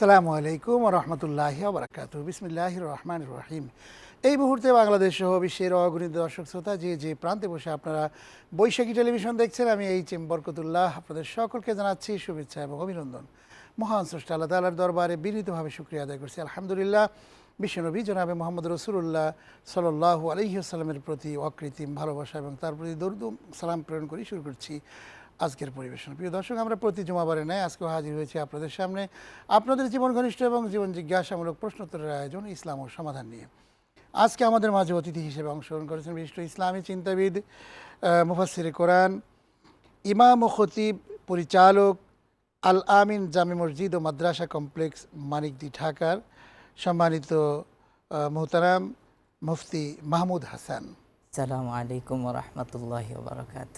আসসালামু আলাইকুম রহমতুল্লাহ বারাকাতু বিসমিল্লাহ রহমান রহিম। এই মুহূর্তে বাংলাদেশ সহ বিশ্বের অগণিত দর্শক শ্রোতা যে যে প্রান্তে বসে আপনারা বৈশাখী টেলিভিশন দেখছেন, আমি এই চেম বরকতুল্লাহ আপনাদের সকলকে জানাচ্ছি শুভেচ্ছা এবং অভিনন্দন। মহান স্রষ্টা আল্লাহ তালার দরবারে বিনীতভাবে শুক্রিয়া আদায় করছি। আলহামদুলিল্লাহ, বিশ্বনবী জনাবে মোহাম্মদ রসুল্লাহ সাল্লাহ আলহিউসালামের প্রতি অকৃত্রিম ভালোবাসা এবং তার প্রতি দরুদ সালাম প্রেরণ করে শুরু করছি। আজকের পরিবেশন। প্রিয় দর্শক, আমরা প্রতি জমাবারে নেয় আজকেও হাজির হয়েছি আপনাদের সামনে। আপনাদের জীবন ঘনিষ্ঠ এবং জীবন জিজ্ঞাসামূলক প্রশ্নোত্তরের আয়োজন, ইসলাম ও সমাধান নিয়ে। আজকে আমাদের মাঝে অতিথি হিসেবে অংশগ্রহণ করেছেন বিশিষ্ট ইসলামী চিন্তাবিদ মুফাসির কোরআন, ইমাম ও খতিব পরিচালক আল আমিন জামে মসজিদ ও মাদ্রাসা কমপ্লেক্স মানিকদি ঢাকার সম্মানিত মোহতারাম মুফতি মাহমুদ হাসান। সালামু আলাইকুম রহমতুল্লাহ বারকাত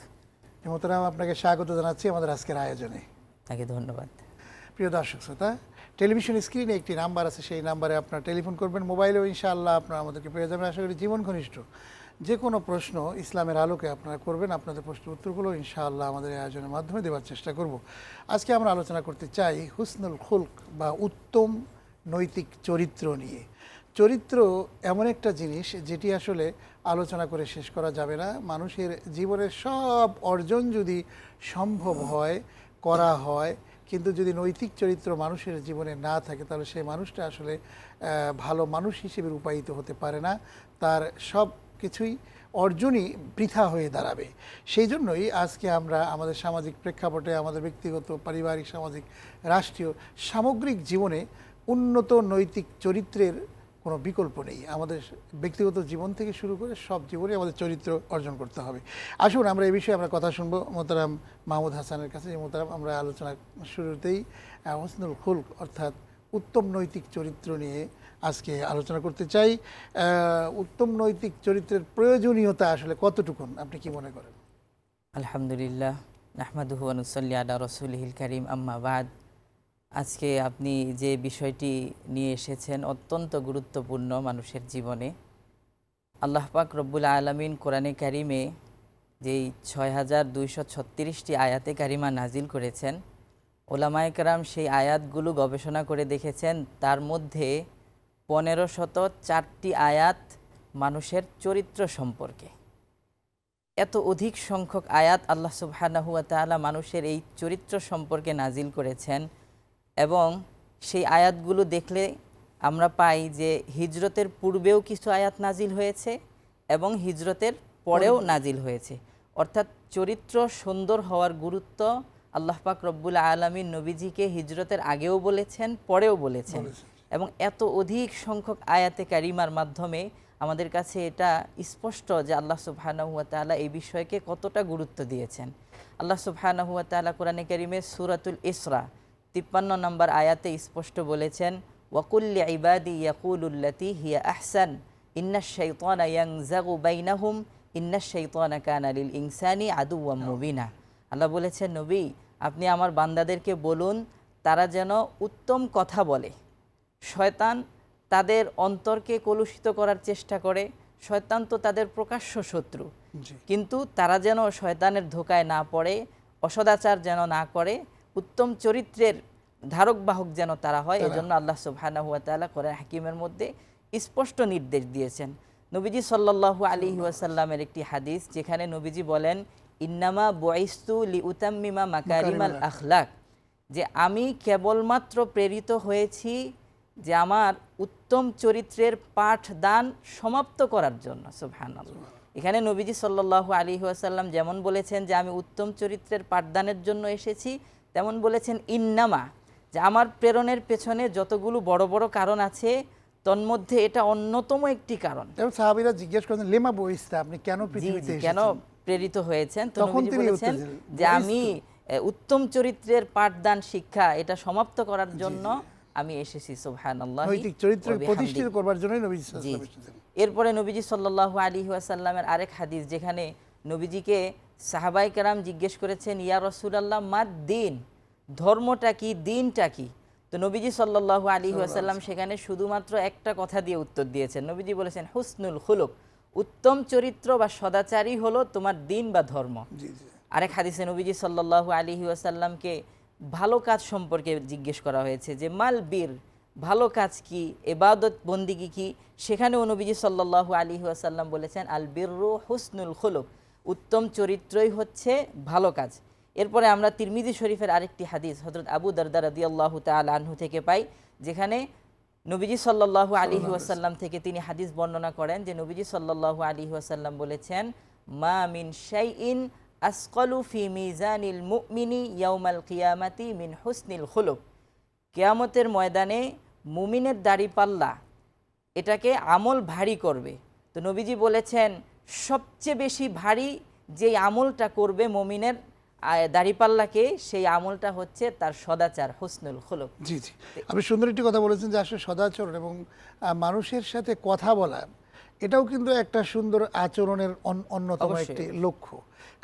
মোহতারাম আপনাকে স্বাগত জানাচ্ছি আমাদের আজকের আয়োজনে। তাকে ধন্যবাদ। প্রিয় দর্শক শ্রোতা টেলিভিশন স্ক্রিনে একটি নাম্বার আছে সেই নাম্বারে আপনারা টেলিফোন করবেন। মোবাইলেও ইনশাআল্লাহ আপনারা আমাদেরকে পেয়ে যাবেন। আশা করি জীবন ঘনিষ্ঠ যে কোনো প্রশ্ন ইসলামের আলোকে আপনারা করবেন। আপনাদের প্রশ্নের উত্তরগুলো ইনশাআল্লাহ আমাদের আয়োজনের মাধ্যমে দেওয়ার চেষ্টা করব। আজকে আমরা আলোচনা করতে চাই হুসনুল খুলক বা উত্তম নৈতিক চরিত্র নিয়ে। চরিত্র এমন একটা জিনিস যেটি আসলে আলোচনা করে শেষ করা যাবে না। মানুষের জীবনের সব অর্জন যদি সম্ভব হয়, করা হয়, কিন্তু যদি নৈতিক চরিত্র মানুষের জীবনে না থাকে, তাহলে সেই মানুষটা আসলে ভালো মানুষ হিসেবে রূপায়িত হতে পারে না। তার সব কিছুই অর্জনই বৃথা হয়ে দাঁড়াবে। সেই জন্যই আজকে আমরা আমাদের সামাজিক প্রেক্ষাপটে, আমাদের ব্যক্তিগত, পারিবারিক, সামাজিক, রাষ্ট্রীয় সামগ্রিক জীবনে উন্নত নৈতিক চরিত্রের কোনো বিকল্প নেই। আমাদের ব্যক্তিগত জীবন থেকে শুরু করে সব জীবনে আমাদের চরিত্র অর্জন করতে হবে। আসুন আমরা এই বিষয়ে আমরা কথা শুনব মোতারাম মাহমুদ হাসানের কাছে। মোতারাম আমরা আলোচনা শুরুতেই হোসনুল খুলক অর্থাৎ উত্তম নৈতিক চরিত্র নিয়ে আজকে আলোচনা করতে চাই। উত্তম নৈতিক চরিত্রের প্রয়োজনীয়তা আসলে কতটুকুন? আপনি কি মনে করেন? আলহামদুলিল্লাহ, নাহমাদুহু আনুসল্লি আলা রসুলহিল করিম, আম্মা বাদ। আজকে আপনি যে বিষয়টি নিয়ে এসেছেন অত্যন্ত গুরুত্বপূর্ণ মানুষের জীবনে। আল্লাহ পাক রব্বুল আলমিন কোরআনে কারিমে যেই ছয় হাজার দুইশো ছত্রিশটি আয়াতে কারিমা নাজিল করেছেন, ওলামায়ে কেরাম সেই আয়াতগুলো গবেষণা করে দেখেছেন। তার মধ্যে পনেরো শত চারটি আয়াত মানুষের চরিত্র সম্পর্কে। এত অধিক সংখ্যক আয়াত আল্লাহ সুবহানাহু ওয়া তাআলা মানুষের এই চরিত্র সম্পর্কে নাজিল করেছেন। এবং সেই আয়াতগুলো দেখলে আমরা পাই যে হিজরতের পূর্বেও কিছু আয়াত নাজিল হয়েছে এবং হিজরতের পরেও নাজিল হয়েছে। অর্থাৎ চরিত্র সুন্দর হওয়ার গুরুত্ব আল্লাহ পাক রব্বুল আলমী নবীজিকে হিজরতের আগেও বলেছেন পরেও বলেছেন। এবং এত অধিক সংখ্যক আয়াতে কারিমার মাধ্যমে আমাদের কাছে এটা স্পষ্ট যে আল্লাহ সুবহানাহু ওয়া তাআলা এই বিষয়কে কতটা গুরুত্ব দিয়েছেন। আল্লাহ সুবহানাহু ওয়া তাআলা কোরআনে কারিমে সূরাতুল ইসরা তিপ্পান্ন নম্বর আয়াতে স্পষ্ট বলেছেন ওয়াকুল্লি ইবাদি ইয়াকুলুল্লাতি হিয়া আহসান ইন্না শাইতানা ইয়ানজাগু বাইনাহুম ইন্না শাইতানা কানা লিল ইনসানি আদুওয়াম মুবিনা। আল্লাহ বলেছেন নবী আপনি আমার বান্দাদেরকে বলুন তারা যেন উত্তম কথা বলে। শয়তান তাদের অন্তরকে কলুষিত করার চেষ্টা করে শয়তান তো তাদের প্রকাশ্য শত্রু। কিন্তু তারা যেন শয়তানের ধোকায় না পড়ে অসদাচার যেন না করে উত্তম চরিত্রের ধারক বাহক যেন তারা হয় এজন্য আল্লাহ সুবহানাহু ওয়া তাআলা কোরআন হাকিমের মধ্যে স্পষ্ট নির্দেশ দিয়েছেন। নবীজি সাল্লাল্লাহু আলাইহি ওয়াসাল্লামের একটি হাদিস যেখানে নবীজি বলেন ইন্নামা বুইস্তু লিউতাম্মিমা মাকারিমাল আখলাক। যে আমি কেবলমাত্র প্রেরিত হয়েছি যে আমার উত্তম চরিত্রের পাঠদান সমাপ্ত করার জন্য সুবহানাল্লাহ। এখানে নবীজি সাল্লাল্লাহু আলাইহি ওয়াসাল্লাম যেমন বলেছেন যে আমি উত্তম চরিত্রের পাঠদানের জন্য এসেছি তেমন বলেছেন ইন্নামা যে আমার প্রেরণের পেছনে যতগুলো বড় বড় কারণ আছে তন্মধ্যে এটা অন্যতম একটি কারণ। এবং সাহাবিরা জিজ্ঞেস করেন লেমা বইস্তা আপনি কেন পৃথিবীতে কেন প্রেরিত হয়েছেন? তখন তিনি বলেছেন যে আমি উত্তম চরিত্রের পাঠদান শিক্ষা এটা সমাপ্ত করার জন্য আমি এসেছি সুবহানাল্লাহ। নৈতিক চরিত্র প্রতিষ্ঠিত করবার সাল্লাল্লাহু আলাইহি এরপরে নবীজি সাল্লাল্লাহু আলী ওয়াসাল্লামের আরেক হাদিস যেখানে নবীজিকে সাহাবাই কেরাম জিজ্ঞেস করেছেন ইয়া রসুলাল্লাহ মাদ দিন? ধর্মটা কি? দিনটা কি? তো নবীজি সাল্লাল্লাহু আলী ওয়াসাল্লাম সেখানে শুধুমাত্র একটা কথা দিয়ে উত্তর দিয়েছেন। নবীজি বলেছেন হুসনুল খুলুক। উত্তম চরিত্র বা সদাচারী হলো তোমার দিন বা ধর্ম। আরেক হাদিসে নবীজি সাল্লাল্লাহু আলী ওয়াসাল্লামকে ভালো কাজ সম্পর্কে জিজ্ঞেস করা হয়েছে যে মাল বীর ভালো কাজ কি? এবাদত বন্দিগি কি? সেখানেও নবীজি সাল্লাহ আলী আসাল্লাম বলেছেন আল বীররু হুসনুল খুলুক। উত্তম চরিত্রই হচ্ছে ভালো কাজ। এরপরে আমরা তিরমিজি শরীফের আরেকটি হাদিস হজরত আবু দরদার রদি আল্লাহ আনহু থেকে পাই যেখানে নবীজি সাল্লাল্লাহু আলিহি ওয়াসাল্লাম থেকে তিনি হাদিস বর্ণনা করেন যে নবীজি সাল্লাল্লাহু আলিহি ওয়াসাল্লাম বলেছেন মা মিন শাইইন আসকালু ফি মিজানিল মুমিনি ইয়াউমাল কিয়ামাতি মিন হুসনিল খুলুক। কেয়ামতের ময়দানে মুমিনের দাড়ি পাল্লা এটাকে আমল ভারী করবে। তো নবীজি বলেছেন সবচেয়ে বেশি ভারী যে আমলটা করবে মমিনের দাড়িপাল্লাকে, সেই আমলটা হচ্ছে তার সদাচার, হোসনুল হলুক জি জি। আপনি সুন্দর একটি কথা বলেছেন যে আসলে সদাচরণ এবং মানুষের সাথে কথা বলা এটাও কিন্তু একটা সুন্দর আচরণের অন্যতম একটি লক্ষ্য।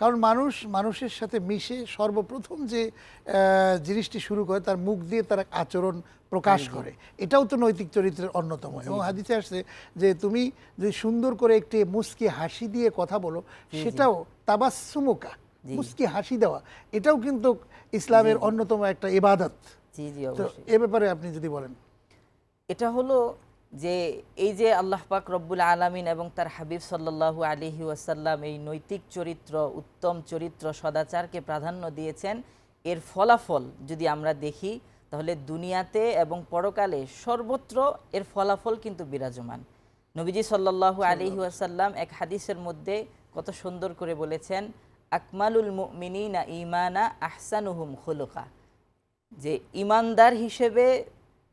কারণ মানুষ মানুষের সাথে মিশে সর্বপ্রথম যে জিনিসটি শুরু করে তার মুখ দিয়ে তার আচরণ প্রকাশ করে। এটাও তো নৈতিক চরিত্রের অন্যতম। এবং হাদিসে আসছে যে তুমি যদি সুন্দর করে একটি মুস্কি হাসি দিয়ে কথা বলো সেটাও তাবাসুমুকা মুস্কি হাসি দেওয়া। এটাও কিন্তু ইসলামের অন্যতম একটা ইবাদত। এ ব্যাপারে আপনি যদি বলেন। এটা হলো যে এই যে আল্লাহ পাক রব্বুল আলামিন এবং তার হাবিব সাল্লাল্লাহু আলিহি ওয়াসাল্লাম এই নৈতিক চরিত্র উত্তম চরিত্র সদাচারকে প্রাধান্য দিয়েছেন এর ফলাফল যদি আমরা দেখি তাহলে দুনিয়াতে এবং পরকালে সর্বত্র এর ফলাফল কিন্তু বিরাজমান। নবীজি সাল্লাল্লাহু আলিহি ওয়াসাল্লাম এক হাদিসের মধ্যে কত সুন্দর করে বলেছেন আকমালুল মুমিনিনা ইমানা আহসানুহুম খুলুকা। যে ইমানদার হিসেবে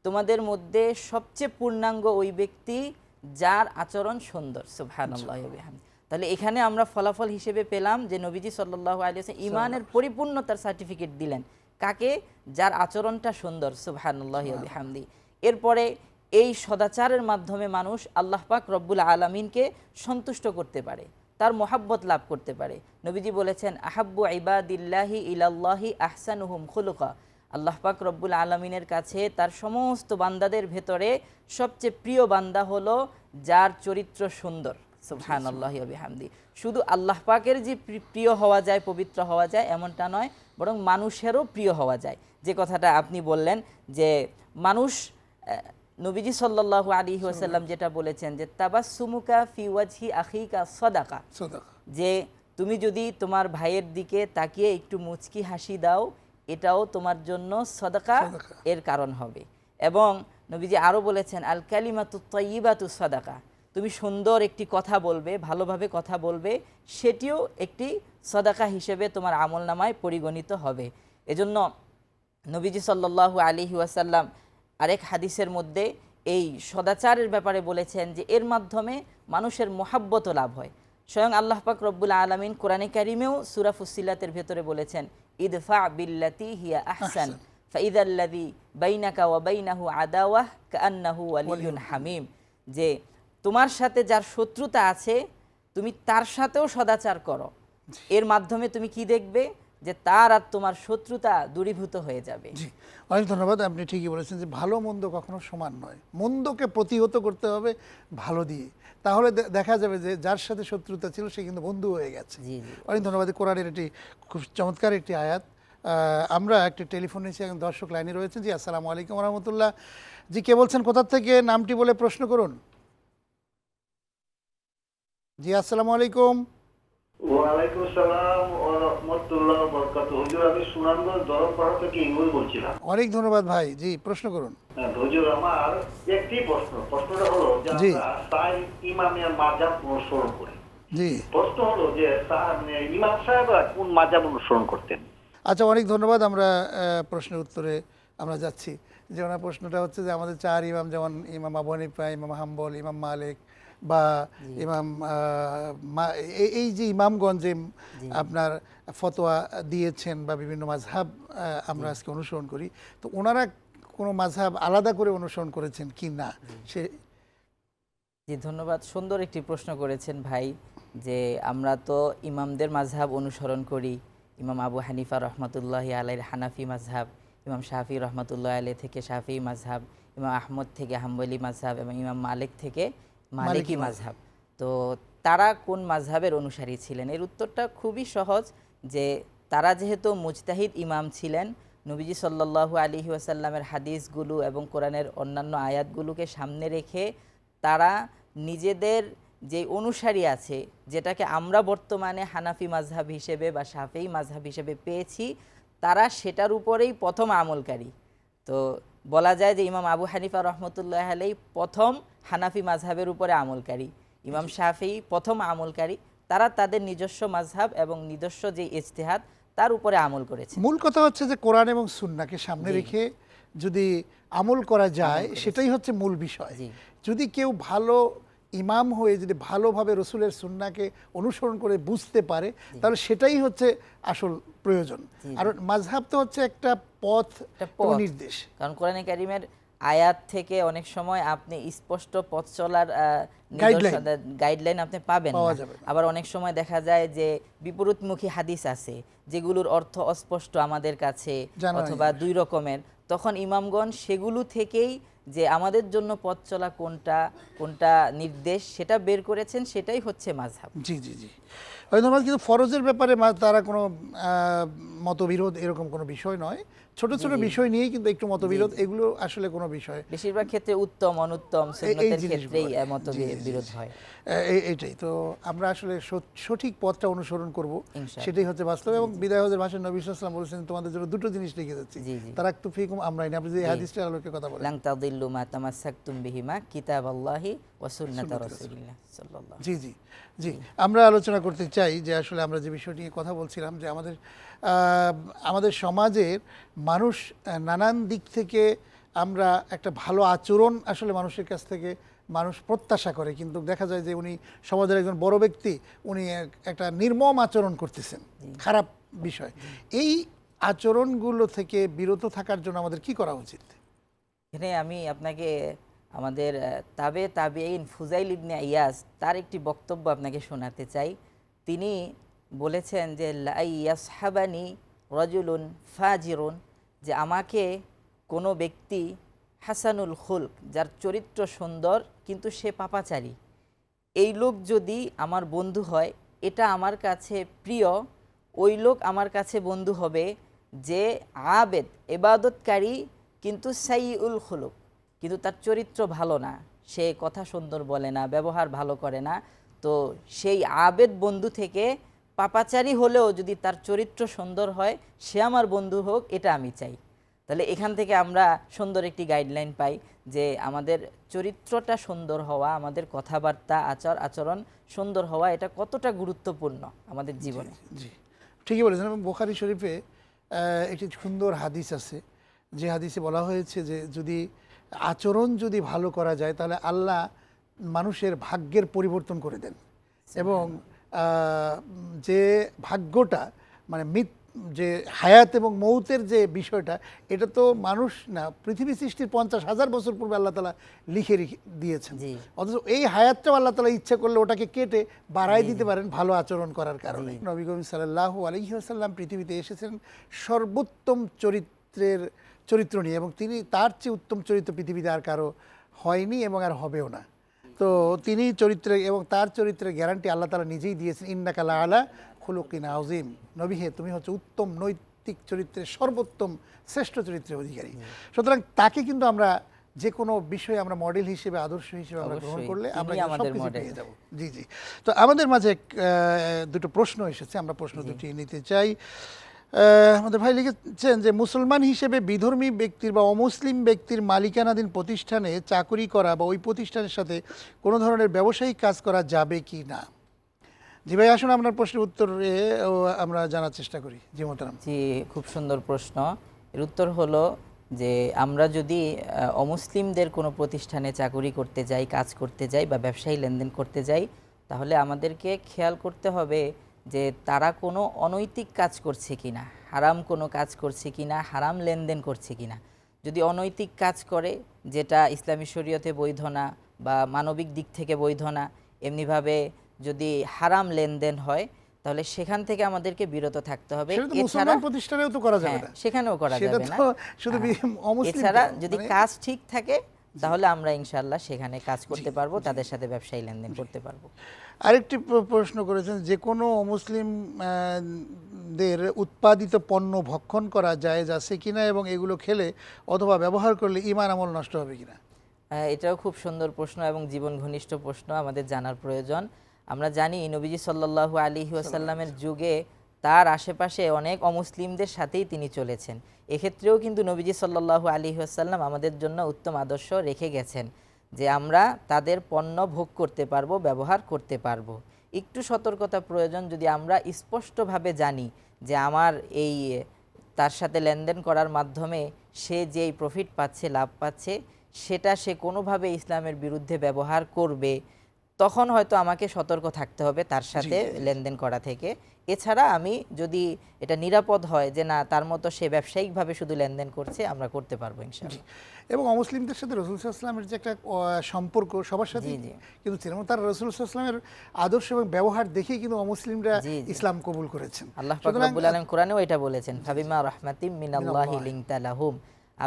তোমাদের মধ্যে সবচেয়ে পূর্ণাঙ্গ ওই ব্যক্তি যার আচরণ সুন্দর সুবহানাল্লাহি বিহামদি। তাহলে এখানে আমরা ফলাফল হিসেবে পেলাম যে নবীজি সাল্লাল্লাহু আলাইহি ওয়াসাল্লাম ইমানের পরিপূর্ণতার সার্টিফিকেট দিলেন। কাকে? যার আচরণটা সুন্দর সুবহানাল্লাহি ওয়া বিহামদি এরপরে এই সদাচারের মাধ্যমে মানুষ আল্লাহ পাক রব্বুল আলামিনকে সন্তুষ্ট করতে পারে তার মোহাব্বত লাভ করতে পারে। নবীজি বলেছেন আহাব্বু ইবাদিল্লাহি ইলাল্লাহি আহসানুহুম খুলুকা। আল্লাহ পাক রব্বুল আলমিনের কাছে তার সমস্ত বান্দাদের ভেতরে সবচেয়ে প্রিয় বান্দা হলো যার চরিত্র সুন্দর। সুবহান আল্লাহ হামদি শুধু আল্লাহ পাকের যে প্রিয় হওয়া যায় পবিত্র হওয়া যায় এমনটা নয় বরং মানুষেরও প্রিয় হওয়া যায়। যে কথাটা আপনি বললেন যে মানুষ নবীজি সাল্লাল্লাহু আলী ওসাল্লাম যেটা বলেছেন যে তাবাসুমুকা ফিওয়াজহি আখিকা সদাকা। সদাকা। যে তুমি যদি তোমার ভাইয়ের দিকে তাকিয়ে একটু মুচকি হাসি দাও এটাও তোমার জন্য সদাকা এর কারণ হবে। এবং নবীজি আরও বলেছেন আল কালিমাতু তৈবাতু সদাকা। তুমি সুন্দর একটি কথা বলবে ভালোভাবে কথা বলবে সেটিও একটি সদাকা হিসেবে তোমার আমল নামায় পরিগণিত হবে। এজন্য নবীজি সাল্লাল্লাহু আলিহি ওয়াসাল্লাম আরেক হাদিসের মধ্যে এই সদাচারের ব্যাপারে বলেছেন যে এর মাধ্যমে মানুষের মোহাব্বত লাভ হয়। স্বয়ং আল্লাহ পাক রব্বুল আলমিন কোরআনে কারিমেও সুরা ফুসিলাতের ভেতরে বলেছেন ইদফা বিল্লাতি হিয়া আহসান ফাইদাল্লাদি বাইনাকা ওয়া বাইনাহু আদাওয়াহ কান্নাহু ওয়ালিয়ুন হামিম যে তোমার সাথে যার শত্রুতা আছে তুমি তার সাথেও সদাচার করো। এর মাধ্যমে তুমি কি দেখবে? যে তার আর তোমার শত্রুতা দূরীভূত হয়ে যাবে। জি। অনেক ধন্যবাদ আপনি ঠিকই বলেছেন যে ভালো মন্দ কখনো সমান নয়। মন্দকে প্রতিহত করতে হবে ভালো দিয়ে। তাহলে দেখা যাবে যে যার সাথে শত্রুতা ছিল সে কিন্তু বন্ধু হয়ে গেছে। অনেক ধন্যবাদ। কোরআনের একটি খুব চমৎকার একটি আয়াত। আমরা একটি টেলিফোন নিয়েছি একজন দর্শক লাইনে রয়েছেন। জি আসসালামু আলাইকুম রহমতুল্লাহ জি কে বলছেন? কোথার থেকে? নামটি বলে প্রশ্ন করুন। জি আসসালামু আলাইকুম। ওয়ালাইকুম আসসালাম ওয়া রাহমাতুল্লাহ হুজুর আমি সুনামগঞ্জ দরমপাড়া থেকে ইমুল বলছিলাম। অনেক ধন্যবাদ ভাই। জি প্রশ্ন করুন। হ্যাঁ, হুজুর আমার একটি প্রশ্ন। প্রশ্নটা হলো যে জি। আমরা সাই ইমামিয়া মাজাব অনুসরণ করি। জি। প্রশ্ন হলো যে ইমাম কোন মাজাব অনুসরণ করতেন? আচ্ছা অনেক ধন্যবাদ আমরা প্রশ্নের উত্তরে আমরা যাচ্ছি। যে ওনার প্রশ্নটা হচ্ছে যে আমাদের চার ইমাম যেমন ইমাম আবু হানিফা ইমাম হাম্বল ইমাম মালিক বা ইমাম এই- যে ইমামগঞ্জে আপনার ফতোয়া দিয়েছেন বা বিভিন্ন মাঝহাব আমরা আজকে অনুসরণ করি তো ওনারা কোনো মাঝহাব আলাদা করে অনুসরণ করেছেন কি না? সে জি ধন্যবাদ। সুন্দর একটি প্রশ্ন করেছেন ভাই যে আমরা তো ইমামদের মাঝহাব অনুসরণ করি। ইমাম আবু হানিফা রহমতুল্লাহ আলাইর হানাফি মাঝহাব ইমাম শাফি রহমতুল্লাহ আলাই থেকে শাফি মাঝহাব ইমাম আহমদ থেকে হাম্বলি মাঝহাব এবং ইমাম মালিক থেকে মালিকি মাঝহাব। তো তারা কোন মাঝহাবের অনুসারী ছিলেন? এর উত্তরটা খুবই সহজ যে তারা যেহেতু মুজতাহিদ ইমাম ছিলেন নবীজি সাল্লাল্লাহু আলাইহি ওয়াসাল্লামের হাদিসগুলো এবং কোরআনের অন্যান্য আয়াতগুলোকে সামনে রেখে তারা নিজেদের যে অনুসারী আছে যেটাকে আমরা বর্তমানে হানাফি মাযহাব হিসেবে বা সাফেই মাযহাব হিসেবে পেয়েছি তারা সেটার উপরেই প্রথম আমলকারী। তো বলা যায় যে ইমাম আবু হানিফা রহমতুল্লাহ আলাই প্রথম হানাফি মাঝহাবের উপরে আমলকারী। ইমাম শাফি প্রথম আমলকারী। তারা তাদের নিজস্ব মাঝহাব এবং নিজস্ব যে ইজতেহাদ তার উপরে আমল করেছে। মূল কথা হচ্ছে যে কোরআন এবং সুন্নাকে সামনে রেখে যদি আমল করা যায় সেটাই হচ্ছে মূল বিষয়। যদি কেউ ভালো ইমাম হয়ে যদি ভালোভাবে রসুলের সুন্নাকে অনুসরণ করে বুঝতে পারে তাহলে সেটাই হচ্ছে আসল প্রয়োজন। আর মাঝহাব তো হচ্ছে একটা পথ। নির্দেশ। কারণ কোরআনে কারিমের আয়াত থেকে অনেক সময় আপনি স্পষ্ট পথ চলার। গাইডলাইন আপনি পাবেন। আবার অনেক সময় দেখা যায় যে বিপরীতমুখী হাদিস আছে যেগুলোর অর্থ অস্পষ্ট আমাদের কাছে অথবা দুই রকমের। তখন ইমামগণ সেগুলো থেকেই যে আমাদের জন্য পথ চলা কোনটা কোনটা নির্দেশ সেটা বের করেছেন, সেটাই হচ্ছে মাঝহাব। জি জি জি। ধন্যবাদ, কিন্তু ফরজের ব্যাপারে তারা কোনো মতবিরোধ এরকম কোনো বিষয় নয়। ছোট ছোট বিষয় নিয়েই কিন্তু একটু মতবিরোধ এগুলো আসলে কোনো বিষয়। বেশিরভাগ ক্ষেত্রে উত্তম অনুত্তম সুন্নতের ক্ষেত্রেই আর কি। মত জি, জি, জি, বিরোধ জি। হয়। এ- এ- তো আমরা আসলে সঠিক পথটা অনুসরণ করব। সেটাই হচ্ছে বাস্তব এবং বিদায় হজের ভাষণ নবী সাল্লাম বলেছেন তোমাদের জন্য দুটো জিনিস লিখে যাচ্ছি। তারা একটু ফিকুম আমরাই। না আপনি যে এই হাদিসটার আলোকে কথা বলেন। লাং তাদিল্লু মা তামাসসাকতুম বিহিমা কিতাবাল্লাহি জি জি জি। আমরা আলোচনা করতে চাই যে আসলে আমরা যে বিষয়টি নিয়ে কথা বলছিলাম যে আমাদের আমাদের সমাজের মানুষ নানান দিক থেকে আমরা একটা ভালো আচরণ আসলে মানুষের কাছ থেকে মানুষ প্রত্যাশা করে। কিন্তু দেখা যায় যে উনি সমাজের একজন বড় ব্যক্তি উনি একটা নির্মম আচরণ করতেছেন। খারাপ বিষয়। এই আচরণগুলো থেকে বিরত থাকার জন্য আমাদের কি করা উচিত? এখানে আমি আপনাকে আমাদের আহ, তাবে তাবেইন ফুজাইল ইবনে ইয়াস তার একটি বক্তব্য আপনাকে শোনাতে চাই। তিনি বলেছেন যে লাই ইয়াসহাবানি রজুলুন ফাজিরুন যে আমাকে কোনো ব্যক্তি হাসানুল খুলক যার চরিত্র সুন্দর কিন্তু সে পাপাচারী এই লোক যদি আমার বন্ধু হয় এটা আমার কাছে প্রিয় ওই লোক আমার কাছে বন্ধু হবে যে আবেদ এবাদতকারী কিন্তু সাইউল খুলুক। কিন্তু তার চরিত্র ভালো না। সে কথা সুন্দর বলে না ব্যবহার ভালো করে না। তো সেই আবেদ বন্ধু থেকে পাপাচারী হলেও যদি তার চরিত্র সুন্দর হয় সে আমার বন্ধু হোক এটা আমি চাই। তাহলে এখান থেকে আমরা সুন্দর একটি গাইডলাইন পাই যে আমাদের চরিত্রটা সুন্দর হওয়া আমাদের কথাবার্তা আচার আচরণ সুন্দর হওয়া এটা কতটা গুরুত্বপূর্ণ আমাদের জীবনে? জি। ঠিকই বলেছেন এবং বোখারি শরীফে একটি সুন্দর হাদিস আছে। যে হাদিসে বলা হয়েছে যে যদি আচরণ যদি ভালো করা যায় তাহলে আল্লাহ মানুষের ভাগ্যের পরিবর্তন করে দেন। এবং যে ভাগ্যটা মানে মিত যে হায়াত এবং মৌতের যে বিষয়টা এটা তো মানুষ না পৃথিবী সৃষ্টির পঞ্চাশ হাজার বছর পূর্বে আল্লাহ তালা লিখে দিয়েছেন। অথচ এই হায়াতটাও আল্লাহ তালা ইচ্ছা করলে ওটাকে কেটে বাড়াই দিতে পারেন ভালো আচরণ করার কারণে। নবী করিম সাল্লাহ আলহিহাসাল্লাম পৃথিবীতে এসেছেন সর্বোত্তম চরিত্রের চরিত্র নিয়ে এবং তিনি তার চেয়ে উত্তম চরিত্র পৃথিবীতে আর কারও হয়নি এবং আর হবেও না। তো তিনি চরিত্রে এবং তার চরিত্রের গ্যারান্টি আল্লাহ তালা নিজেই দিয়েছেন ইন্নাকালা আলা খুলুকিন আউজিম নবী হে তুমি হচ্ছে উত্তম নৈতিক চরিত্রের সর্বোত্তম শ্রেষ্ঠ চরিত্রের অধিকারী। সুতরাং তাকে কিন্তু আমরা যে কোনো বিষয়ে আমরা মডেল হিসেবে আদর্শ হিসেবে আমরা গ্রহণ করলে আমরা সবকিছু পেয়ে যাব। জি জি। তো আমাদের মাঝে দুটো প্রশ্ন এসেছে আমরা প্রশ্ন দুটি নিতে চাই। আমাদের ভাই লিখেছেন যে, মুসলমান হিসেবে বিধর্মী ব্যক্তির বা অমুসলিম ব্যক্তির মালিকানাধীন প্রতিষ্ঠানে চাকরি করা বা ওই প্রতিষ্ঠানের সাথে কোনো ধরনের ব্যবসায়িক কাজ করা যাবে কি না? জি ভাই, আসুন আপনার প্রশ্নের উত্তরে আমরা জানার চেষ্টা করি। জি, মোহতারাম। জি, খুব সুন্দর প্রশ্ন। এর উত্তর হলো যে, আমরা যদি অমুসলিমদের কোনো প্রতিষ্ঠানে চাকরি করতে যাই, কাজ করতে যাই বা ব্যবসায়ী লেনদেন করতে যাই, তাহলে আমাদেরকে খেয়াল করতে হবে যে তারা কোনো অনৈতিক কাজ করছে কিনা হারাম কোনো কাজ করছে কিনা হারাম লেনদেন করছে কিনা। যদি অনৈতিক কাজ করে যেটা ইসলামী শরীয়তে বৈধ না বা মানবিক দিক থেকে বৈধ না এমনিভাবে যদি হারাম লেনদেন হয় তাহলে সেখান থেকে আমাদেরকে বিরত থাকতে হবে। সেটা তো মুসলমান প্রতিষ্ঠানেও তো করা যাবে হ্যাঁ, না। সেখানেও করা যাবে না। শুধু হ্যাঁ। এছাড়া যদি মানে- কাজ ঠিক থাকে তাহলে আমরা ইনশাল্লাহ সেখানে কাজ করতে পারব তাদের সাথে ব্যবসায়ী লেনদেন করতে পারব। আরেকটি প্র- প্রশ্ন করেছেন যে কোনো মুসলিম আহ, দের উৎপাদিত পণ্য ভক্ষণ করা জায়েজ আছে কিনা এবং এগুলো খেলে অথবা ব্যবহার করলে ইমান আমল নষ্ট হবে কিনা? আহ, এটাও খুব সুন্দর প্রশ্ন এবং জীবন ঘনিষ্ঠ প্রশ্ন আমাদের জানার প্রয়োজন। আমরা জানি নবীজি সাল্লাল্লাহু আলী ওয়াসাল্লামের যুগে তার আশেপাশে অনেক অমুসলিমদের সাথেই তিনি চলেছেন। এক্ষেত্রেও কিন্তু নবীজি সাল্লাল্লাহু আলী ওয়াসাল্লাম আমাদের জন্য উত্তম আদর্শ রেখে গেছেন। যে আমরা তাদের পণ্য ভোগ করতে পারব ব্যবহার করতে পারব। একটু সতর্কতা প্রয়োজন যদি আমরা স্পষ্টভাবে জানি যে আমার এই তার সাথে লেনদেন করার মাধ্যমে সে যেই প্রফিট পাচ্ছে লাভ পাচ্ছে সেটা সে কোনোভাবে ইসলামের বিরুদ্ধে ব্যবহার করবে তখন হয়তো আমাকে সতর্ক থাকতে হবে তার সাথে লেনদেন করা থেকে। এছাড়া আমি যদি এটা নিরাপদ হয় যে না তার মতো সে ব্যবসায়িকভাবে শুধু লেনদেন করছে আমরা করতে পারব ইনশাআল্লাহ। এবং অমুসলিমদের সাথে রসুল ইসলামের যে একটা সম্পর্ক সবার সাথে। কিন্তু ছিল তার রসুল ইসলামের আদর্শ এবং ব্যবহার দেখেই কিন্তু অমুসলিমরা। ইসলাম কবুল করেছেন। আল্লাহ রব্বুল আলামিন কোরআনেও এটা বলেছেন ফাবিমা রাহমাতিম মিনাল্লাহি লাহুম।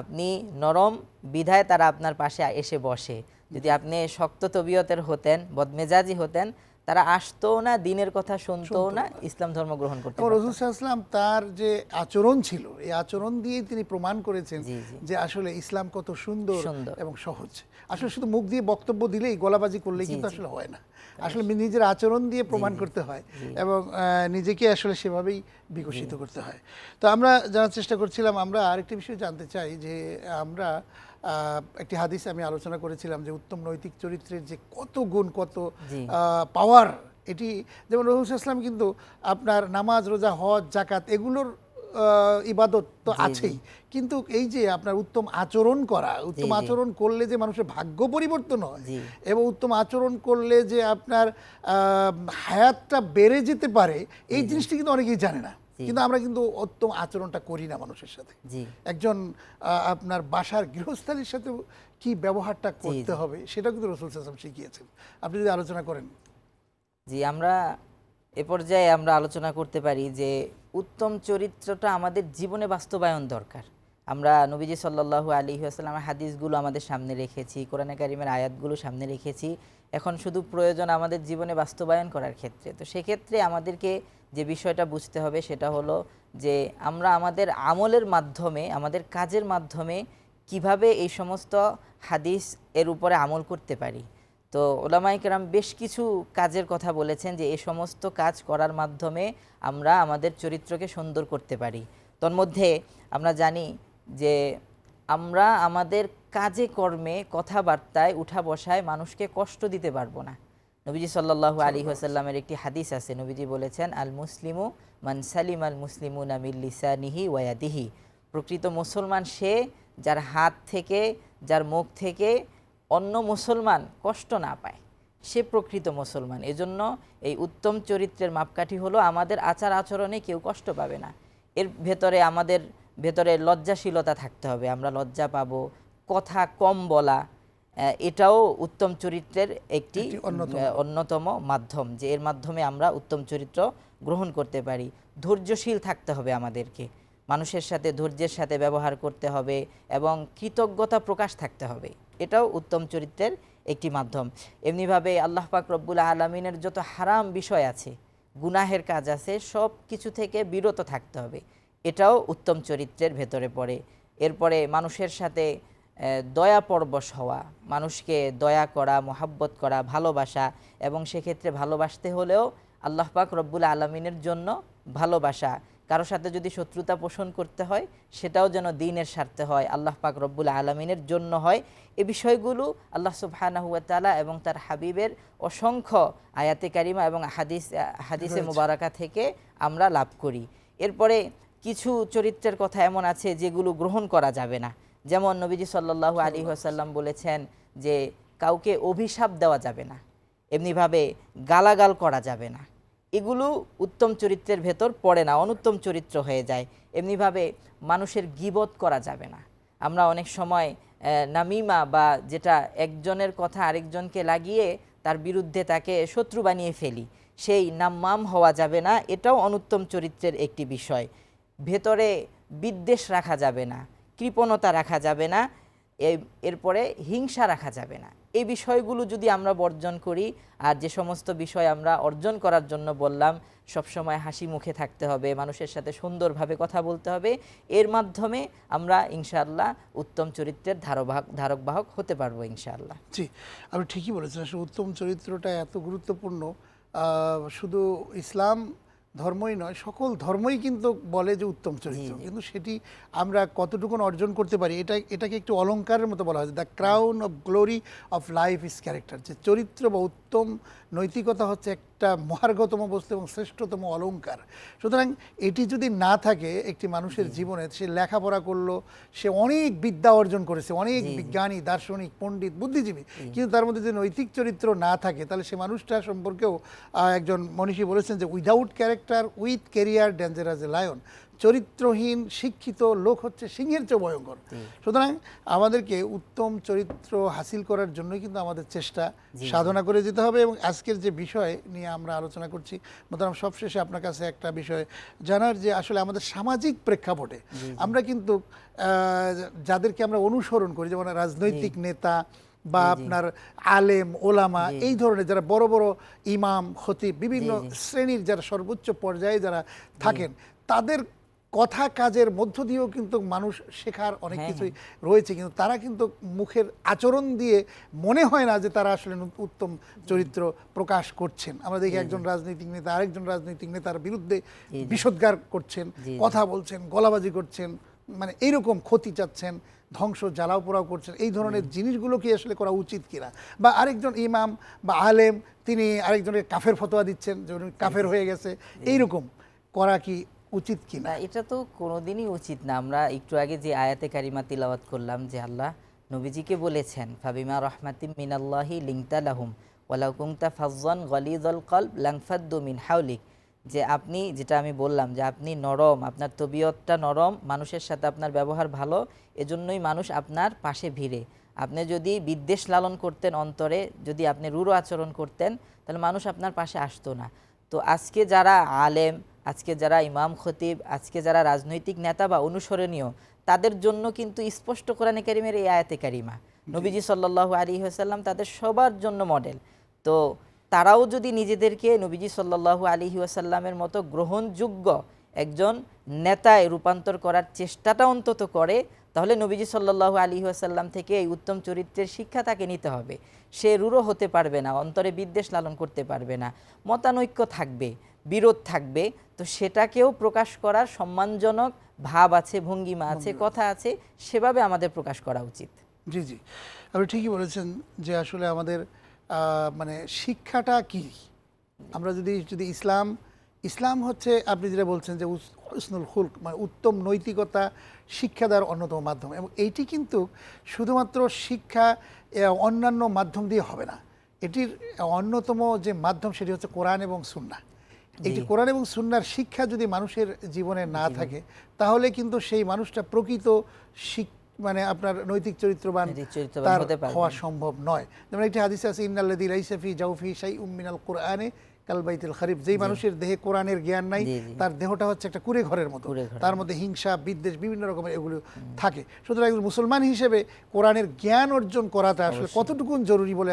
আপনি নরম বিধায় তারা আপনার পাশে এসে বসে। যদি আপনি শক্ত তবিয়তের হতেন বদমেজাজি হতেন তারা আসতো না দিনের কথা শুনতো না ইসলাম ধর্ম গ্রহণ করতো এবং পারতো রসুল ইসলাম তার যে আচরণ ছিল এই আচরণ দিয়ে তিনি প্রমাণ করেছেন। যে আসলে ইসলাম কত সুন্দর। এবং সহজ। আসলে শুধু মুখ দিয়ে বক্তব্য দিলেই গলাবাজি করলেই কিন্তু আসলে হয় না। আসলে নিজের আচরণ দিয়ে প্রমাণ করতে হয় এবং নিজেকে আসলে সেভাবেই বিকশিত করতে হয়। তো আমরা জানার চেষ্টা করছিলাম আমরা আরেকটি বিষয় জানতে চাই যে আমরা একটি হাদিস আমি আলোচনা করেছিলাম যে উত্তম নৈতিক চরিত্রের যে কত গুণ কত পাওয়ার এটি যেমন রহুল ইসলাম কিন্তু আপনার নামাজ রোজা হজ জাকাত এগুলোর ইবাদত তো আছেই। কিন্তু এই যে আপনার উত্তম আচরণ করা উত্তম আচরণ করলে যে মানুষের ভাগ্য পরিবর্তন হয় এবং উত্তম আচরণ করলে যে আপনার হায়াতটা বেড়ে যেতে পারে এই জিনিসটি কিন্তু অনেকেই জানে না। কিন্তু আমরা কিন্তু উত্তম আচরণটা করি না মানুষের সাথে। একজন আপনার বাসার গৃহস্থালীর সাথে কি ব্যবহারটা করতে হবে সেটাও কিন্তু রসুল সাল্লাম শিখিয়েছেন। আপনি যদি আলোচনা করেন। জি আমরা এ পর্যায়ে আমরা আলোচনা করতে পারি যে উত্তম চরিত্রটা আমাদের জীবনে বাস্তবায়ন দরকার। আমরা নবীজি সাল্লাল্লাহু আলী আসসালামের হাদিসগুলো আমাদের সামনে রেখেছি কোরআনে কারিমের আয়াতগুলো সামনে রেখেছি। এখন শুধু প্রয়োজন আমাদের জীবনে বাস্তবায়ন করার ক্ষেত্রে। তো সেক্ষেত্রে আমাদেরকে যে বিষয়টা বুঝতে হবে সেটা হলো যে আমরা আমাদের আমলের মাধ্যমে, আমাদের কাজের মাধ্যমে কীভাবে এই সমস্ত হাদিস এর উপরে আমল করতে পারি। তো ওলামাইকেরাম বেশ কিছু কাজের কথা বলেছেন যে এই সমস্ত কাজ করার মাধ্যমে আমরা আমাদের চরিত্রকে সুন্দর করতে পারি। তন্মধ্যে আমরা জানি যে আমরা আমাদের কাজে কর্মে কথাবার্তায় উঠা বসায় মানুষকে কষ্ট দিতে পারব না। নবীজি সাল্লাল্লাহু আলী আসাল্লামের একটি হাদিস আছে। নবীজি বলেছেন আল মুসলিমু মান সালিম আল মুসলিমু নামিল লিসানিহি ওয়াদিহি প্রকৃত মুসলমান সে যার হাত থেকে যার মুখ থেকে অন্য মুসলমান কষ্ট না পায়। সে প্রকৃত মুসলমান। এজন্য এই উত্তম চরিত্রের মাপকাঠি হলো আমাদের আচার আচরণে কেউ কষ্ট পাবে না। এর ভেতরে আমাদের ভেতরে লজ্জাশীলতা থাকতে হবে। আমরা লজ্জা পাবো কথা কম বলা এটাও উত্তম চরিত্রের একটি অন্যতম। মাধ্যম যে এর মাধ্যমে আমরা উত্তম চরিত্র গ্রহণ করতে পারি। ধৈর্যশীল থাকতে হবে আমাদেরকে। মানুষের সাথে ধৈর্যের সাথে ব্যবহার করতে হবে এবং কৃতজ্ঞতা প্রকাশ থাকতে হবে। এটাও উত্তম চরিত্রের একটি মাধ্যম। এমনিভাবে আল্লাহ পাক রব্বুল আলমিনের যত হারাম বিষয় আছে গুনাহের কাজ আছে সব কিছু থেকে বিরত থাকতে হবে। এটাও উত্তম চরিত্রের ভেতরে পড়ে। এরপরে মানুষের সাথে দয়া পরবশ হওয়া মানুষকে দয়া করা মোহাব্বত করা ভালোবাসা এবং সেক্ষেত্রে ভালোবাসতে হলেও আল্লাহ পাক রব্বুল আলমিনের জন্য ভালোবাসা। কারও সাথে যদি শত্রুতা পোষণ করতে হয় সেটাও যেন দিনের স্বার্থে হয় আল্লাহ পাক রব্বুল আলমিনের জন্য হয়। এ বিষয়গুলো আল্লাহ সুবহানাহুয়া তাআলা এবং তার হাবিবের অসংখ্য আয়াতে কারিমা এবং হাদিস হাদিসে মুবারাকা থেকে আমরা লাভ করি। এরপরে কিছু চরিত্রের কথা এমন আছে যেগুলো গ্রহণ করা যাবে না। যেমন নবীজি সাল্লাল্লাহু আলী আসাল্লাম বলেছেন যে কাউকে অভিশাপ দেওয়া যাবে না এমনিভাবে গালাগাল করা যাবে না। এগুলো উত্তম চরিত্রের ভেতর পড়ে না অনুত্তম চরিত্র হয়ে যায়। এমনিভাবে মানুষের গিবত করা যাবে না। আমরা অনেক সময় নামিমা বা যেটা একজনের কথা আরেকজনকে লাগিয়ে তার বিরুদ্ধে তাকে শত্রু বানিয়ে ফেলি সেই নাম্মাম হওয়া যাবে না। এটাও অনুত্তম চরিত্রের একটি বিষয়। ভেতরে বিদ্বেষ রাখা যাবে না। কৃপণতা রাখা যাবে না এরপরে হিংসা রাখা যাবে না। এই বিষয়গুলো যদি আমরা বর্জন করি, আর যে সমস্ত বিষয় আমরা অর্জন করার জন্য বললাম, সবসময় হাসি মুখে থাকতে হবে, মানুষের সাথে সুন্দরভাবে কথা বলতে হবে, এর মাধ্যমে আমরা ইনশাআল্লাহ উত্তম চরিত্রের ধারবাহক, ধারকবাহক হতে পারব ইনশাআল্লাহ। জি, আপনি ঠিকই বলেছেন, আসলে উত্তম চরিত্রটা এত গুরুত্বপূর্ণ। শুধু ইসলাম ধর্মই নয় সকল ধর্মই কিন্তু বলে যে উত্তম চরিত্র। কিন্তু সেটি আমরা কতটুকু অর্জন করতে পারি এটা এটাকে একটু অলঙ্কারের মতো বলা হয়। The crown of glory of life is character যে চরিত্র বা উত্তম নৈতিকতা হচ্ছে একটা মহার্ঘতম বস্তু এবং শ্রেষ্ঠতম অলঙ্কার। সুতরাং এটি যদি না থাকে একটি মানুষের জীবনে সে লেখাপড়া করল সে অনেক বিদ্যা অর্জন করেছে অনেক বিজ্ঞানী দার্শনিক পণ্ডিত বুদ্ধিজীবী। কিন্তু তার মধ্যে যদি নৈতিক চরিত্র না থাকে তাহলে সে মানুষটা সম্পর্কেও একজন মনীষী বলেছেন যে without character with career dangerous a lion. চরিত্রহীন শিক্ষিত লোক হচ্ছে সিংহের চেয়ে ভয়ঙ্কর। সুতরাং আমাদেরকে উত্তম চরিত্র হাসিল করার জন্যই কিন্তু আমাদের চেষ্টা সাধনা করে যেতে হবে এবং আজকের যে বিষয় নিয়ে আমরা আলোচনা করছি মোতারাম সবশেষে আপনার কাছে একটা বিষয় জানার যে আসলে আমাদের সামাজিক প্রেক্ষাপটে আমরা কিন্তু যাদেরকে আমরা অনুসরণ করি যেমন রাজনৈতিক নেতা বা আপনার আলেম ওলামা এই ধরনের যারা বড় বড় ইমাম খতিব বিভিন্ন শ্রেণির যারা সর্বোচ্চ পর্যায়ে যারা থাকেন তাদের কথা কাজের মধ্য দিয়েও কিন্তু মানুষ শেখার অনেক হ্যাঁ, কিছুই রয়েছে। কিন্তু তারা কিন্তু মুখের আচরণ দিয়ে মনে হয় না যে তারা আসলে উত্তম চরিত্র প্রকাশ করছেন। আমরা দেখি একজন রাজনৈতিক নেতা আরেকজন রাজনৈতিক নেতার বিরুদ্ধে বিষোদ্গার করছেন। কথা বলছেন গলাবাজি করছেন। মানে এইরকম ক্ষতি চাচ্ছেন ধ্বংস জ্বালাও পোড়াও করছেন এই ধরনের জিনিসগুলো কি আসলে করা উচিত কিনা? বা আরেকজন ইমাম বা আলেম তিনি আরেকজনের কাফের ফতোয়া দিচ্ছেন যে কাফের হয়ে গেছে এইরকম করা কি উচিত কিনা? এটা তো কোনোদিনই উচিত না। আমরা একটু আগে যে আয়াতে কারিমা তিলাওয়াত করলাম যে আল্লাহ নবীজিকে বলেছেন ফাবিমা রহমাতিম মিনাল্লাহি লিংতা লাহুম ওয়ালাউ কুংতা ফাজ্জান গলিদল কলব লাংফাদ্দু মিন হাউলিক যে আপনি যেটা আমি বললাম যে আপনি নরম আপনার তবিয়তটা নরম মানুষের সাথে আপনার ব্যবহার ভালো এজন্যই মানুষ আপনার পাশে ভিড়ে। আপনি যদি বিদ্বেষ লালন করতেন অন্তরে যদি আপনি রূঢ় আচরণ করতেন তাহলে মানুষ আপনার পাশে আসতো না। তো আজকে যারা আলেম আজকে যারা ইমাম খতিব আজকে যারা রাজনৈতিক নেতা বা অনুসরণীয় তাদের জন্য কিন্তু স্পষ্ট কোরআনে কারিমের এই আয়াতে কারিমা। নবীজি সাল্লাল্লাহু আলী আসাল্লাম তাদের সবার জন্য মডেল তো তারাও যদি নিজেদেরকে নবীজি সাল্লাল্লাহু আলী আসাল্লামের মতো গ্রহণযোগ্য একজন নেতায় রূপান্তর করার চেষ্টাটা অন্তত করে তাহলে নবীজি সাল্লাল্লাহু আলী আসাল্লাম থেকে এই উত্তম চরিত্রের শিক্ষা তাকে নিতে হবে। সে রূঢ় হতে পারবে না অন্তরে বিদ্বেষ লালন করতে পারবে না মতানৈক্য থাকবে বিরোধ থাকবে তো সেটাকেও প্রকাশ করার সম্মানজনক ভাব আছে ভঙ্গিমা আছে। কথা আছে সেভাবে আমাদের প্রকাশ করা উচিত। জি জি। আপনি ঠিকই বলেছেন যে আসলে আমাদের মানে শিক্ষাটা কি? আমরা যদি যদি ইসলাম ইসলাম হচ্ছে আপনি যেটা বলছেন যে উস- উসনুল হুলক মানে উত্তম নৈতিকতা শিক্ষা দেওয়ার অন্যতম মাধ্যম এবং এইটি কিন্তু শুধুমাত্র শিক্ষা অন্যান্য মাধ্যম দিয়ে হবে না। এটির অন্যতম যে মাধ্যম সেটি হচ্ছে কোরআন এবং সুন্না একটি কোরআন এবং সুন্নার শিক্ষা যদি মানুষের জীবনে না থাকে তাহলে কিন্তু সেই মানুষটা প্রকৃত শিক মানে আপনার নৈতিক চরিত্রবান তার হওয়া সম্ভব নয়। যেমন একটি হাদিসে আছে ইন্নাল্লাদি রাইসাফি জাউফি শাই উম্মিনাল কোরআনে কালবাইতুল খারিফ। যেই মানুষের দেহে কোরআনের জ্ঞান নাই। তার দেহটা হচ্ছে একটা কুড়ে ঘরের মতো। তার মধ্যে হিংসা বিদ্বেষ বিভিন্ন রকমের এগুলো থাকে। সুতরাং একজন মুসলমান হিসেবে কোরআনের জ্ঞান অর্জন করাটা আসলে কতটুকু জরুরি বলে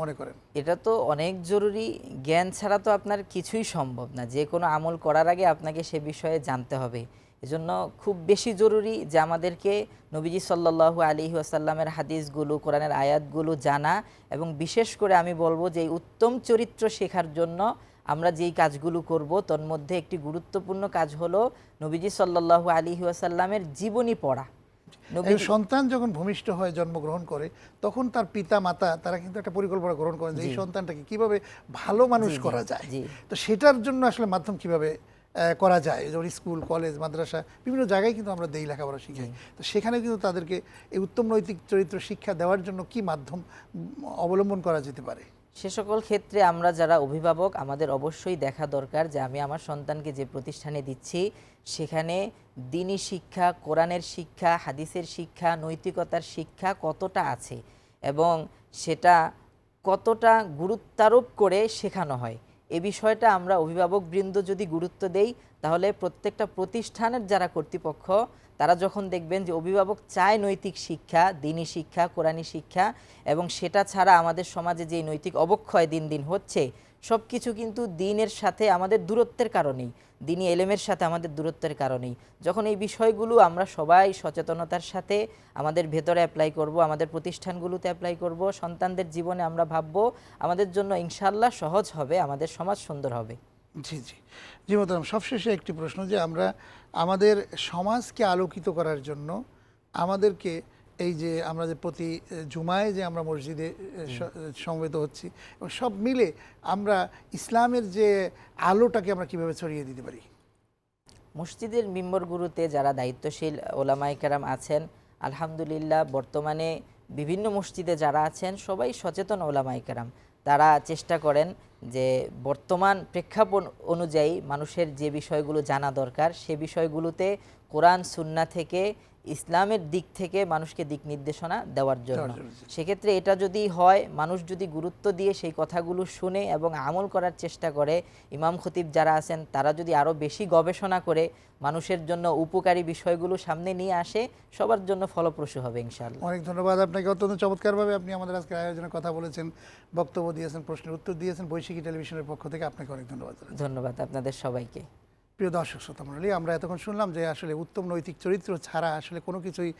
মনে করেন? এটা তো অনেক জরুরি। জ্ঞান ছাড়া তো আপনার কিছুই সম্ভব না। যে কোনো আমল করার আগে আপনাকে সে বিষয়ে জানতে হবে। এজন্য খুব বেশি জরুরি যে আমাদেরকে নবীজি সাল্লাল্লাহু আলী আসাল্লামের হাদিসগুলো কোরআনের আয়াতগুলো জানা এবং বিশেষ করে আমি বলব যে উত্তম চরিত্র শেখার জন্য আমরা যেই কাজগুলো করব তন্মধ্যে একটি গুরুত্বপূর্ণ কাজ হলো নবীজি সাল্লাল্লাহু আলী আসাল্লামের জীবনী পড়া। সন্তান যখন ভূমিষ্ঠ হয়ে জন্মগ্রহণ করে তখন তার পিতা মাতা তারা কিন্তু একটা পরিকল্পনা গ্রহণ করেন যে এই সন্তানটাকে কীভাবে ভালো মানুষ করা যায়। তো সেটার জন্য আসলে মাধ্যম কীভাবে করা যায়। যেমন স্কুল কলেজ মাদ্রাসা বিভিন্ন জায়গায় কিন্তু আমরা দেই লেখাপড়া শিখাই তো সেখানে কিন্তু তাদেরকে এই উত্তম নৈতিক চরিত্র শিক্ষা দেওয়ার জন্য কি মাধ্যম অবলম্বন করা যেতে পারে? সে সকল ক্ষেত্রে আমরা যারা অভিভাবক আমাদের অবশ্যই দেখা দরকার যে আমি আমার সন্তানকে যে প্রতিষ্ঠানে দিচ্ছি সেখানে দিনী শিক্ষা কোরআনের শিক্ষা হাদিসের শিক্ষা নৈতিকতার শিক্ষা কতটা আছে এবং সেটা কতটা গুরুত্বারোপ করে শেখানো হয়। এ বিষয়টা আমরা অভিভাবক বৃন্দ যদি গুরুত্ব দেই, তাহলে প্রত্যেকটা প্রতিষ্ঠানের যারা কর্তৃপক্ষ, তারা যখন দেখবেন যে অভিভাবক চায় নৈতিক শিক্ষা, দিনী শিক্ষা, কোরআনী শিক্ষা, এবং সেটা ছাড়া আমাদের সমাজে যে নৈতিক অবক্ষয় দিন দিন হচ্ছে সব কিছু কিন্তু দিনের সাথে আমাদের দূরত্বের কারণেই, দিনী এলেমের সাথে আমাদের দূরত্বের কারণেই। যখন এই বিষয়গুলো আমরা সবাই সচেতনতার সাথে আমাদের ভেতরে অ্যাপ্লাই করব, আমাদের প্রতিষ্ঠানগুলোতে অ্যাপ্লাই করব, সন্তানদের জীবনে আমরা ভাববো, আমাদের জন্য ইনশাল্লাহ সহজ হবে, আমাদের সমাজ সুন্দর হবে। জি জি। জি মোতারাম সবশেষে একটি প্রশ্ন যে, আমরা আমাদের সমাজকে আলোকিত করার জন্য আমাদেরকে এই যে আমরা যে প্রতি জুমায় যে আমরা মসজিদে সমবেত হচ্ছি এবং সব মিলে আমরা ইসলামের যে আলোটাকে আমরা কীভাবে ছড়িয়ে দিতে পারি? মসজিদের মিম্বর গুরুতে যারা দায়িত্বশীল ওলামাই কেরাম আছেন আলহামদুলিল্লাহ বর্তমানে বিভিন্ন মসজিদে যারা আছেন সবাই সচেতন ওলামাই কেরাম। তারা চেষ্টা করেন যে বর্তমান প্রেক্ষাপট অনুযায়ী মানুষের যে বিষয়গুলো জানা দরকার সে বিষয়গুলোতে কোরআন সুন্না থেকে ইসলামের দিক থেকে মানুষকে দিক নির্দেশনা দেওয়ার জন্য। সেক্ষেত্রে এটা যদি হয় মানুষ যদি গুরুত্ব দিয়ে সেই কথাগুলো শুনে এবং আমল করার চেষ্টা করে ইমাম খতিব যারা আছেন তারা যদি আরও বেশি গবেষণা করে মানুষের জন্য উপকারী বিষয়গুলো সামনে নিয়ে আসে সবার জন্য ফলপ্রসূ হবে ইনশাআল্লাহ। অনেক ধন্যবাদ আপনাকে। অত্যন্ত চমৎকারভাবে আপনি আমাদের আজকের আয়োজনে কথা বলেছেন বক্তব্য দিয়েছেন প্রশ্নের উত্তর দিয়েছেন। বৈশাখী টেলিভিশনের পক্ষ থেকে আপনাকে অনেক ধন্যবাদ ধন্যবাদ আপনাদের সবাইকে। প্রিয় দর্শক, শ্রোতা আমরা এতক্ষণ শুনলাম যে আসলে উত্তম নৈতিক চরিত্র ছাড়া আসলে কোনো কিছুই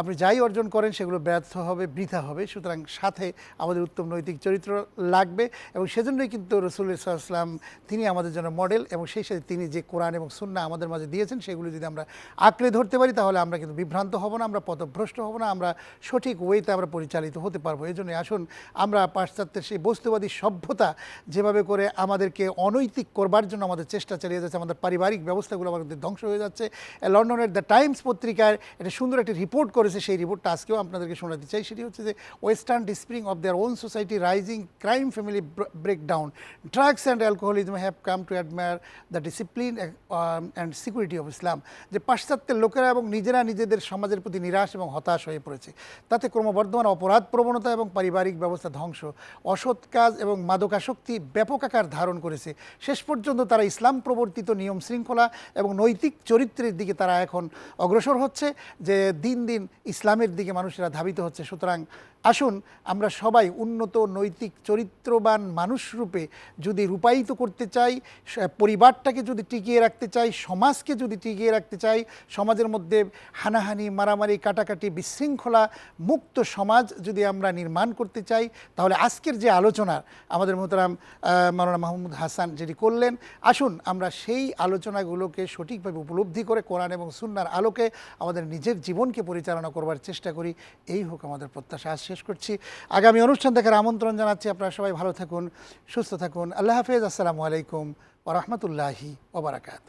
আপনি যাই অর্জন করেন সেগুলো ব্যর্থ হবে, বৃথা হবে। সুতরাং সাথে আমাদের উত্তম নৈতিক চরিত্র লাগবে এবং সেজন্যই কিন্তু রসুল ইসলাম তিনি আমাদের জন্য মডেল এবং সেই সাথে তিনি যে কোরআন এবং সুন্না আমাদের মাঝে দিয়েছেন, সেগুলো যদি আমরা আঁকড়ে ধরতে পারি, তাহলে আমরা কিন্তু বিভ্রান্ত হব না, আমরা পথভ্রষ্ট হব না, আমরা সঠিক ওয়েতে আমরা পরিচালিত হতে পারব। এই জন্য আসুন আমরা পাশ্চাত্যের সেই বস্তুবাদী সভ্যতা যেভাবে করে আমাদেরকে অনৈতিক করবার জন্য আমাদের চেষ্টা চালিয়ে যাচ্ছে, আমাদের ব্যবস্থাগুলো আমাদের ধ্বংস হয়ে যাচ্ছে। লন্ডনের দ্য টাইমস পত্রিকার একটা সুন্দর একটি রিপোর্ট করেছে, সেই রিপোর্টটা আজকেও আপনাদেরকে শোনাতে চাই। সেটি হচ্ছে যে, western despairing of their own society rising crime family breakdown. Drugs and alcoholism have come to admire the discipline and security of Islam, যে পাশ্চাত্যের লোকেরা এবং নিজেরা নিজেদের সমাজের প্রতি নিরাশ এবং হতাশ হয়ে পড়েছে। তাতে ক্রমবর্ধমান অপরাধ প্রবণতা এবং পারিবারিক ব্যবস্থা ধ্বংস, অসৎ কাজ এবং মাদকাসক্তি ব্যাপক আকার ধারণ করেছে। শেষ পর্যন্ত তারা ইসলাম প্রবর্তিত নিয়ম শৃঙ্খলা এবং নৈতিক চরিত্রের দিকে তারা এখন অগ্রসর হচ্ছে, যে দিন দিন ইসলামের দিকে মানুষেরা ধাবিত হচ্ছে। সুতরাং আসুন, আমরা সবাই উন্নত নৈতিক চরিত্রবান মানুষ রূপে যদি রূপায়িত করতে চাই পরিবারটাকে যদি টিকিয়ে রাখতে চাই, সমাজকে যদি টিকিয়ে রাখতে চাই, সমাজের মধ্যে হানাহানি, মারামারি, কাটাকাটি, বিশৃঙ্খলা মুক্ত সমাজ যদি আমরা নির্মাণ করতে চাই, তাহলে আজকের যে আলোচনা, আমাদের মোহতারাম মাওলানা মাহমুদ হাসান যেটি করলেন, আসুন আমরা সেই আলোচনাগুলোকে সঠিকভাবে উপলব্ধি করে কোরআন এবং সুন্নার আলোকে আমাদের নিজের জীবনকে পরিচালনা করবার চেষ্টা করি। এই হোক আমাদের প্রত্যাশা। শেষ করছি। আগামী অনুষ্ঠান দেখার আমন্ত্রণ জানাচ্ছি। আপনারা সবাই ভালো থাকুন, সুস্থ থাকুন। আল্লাহ হাফেজ। আসসালামু আলাইকুম ওরহমতুল্লাহি ওবরাকাত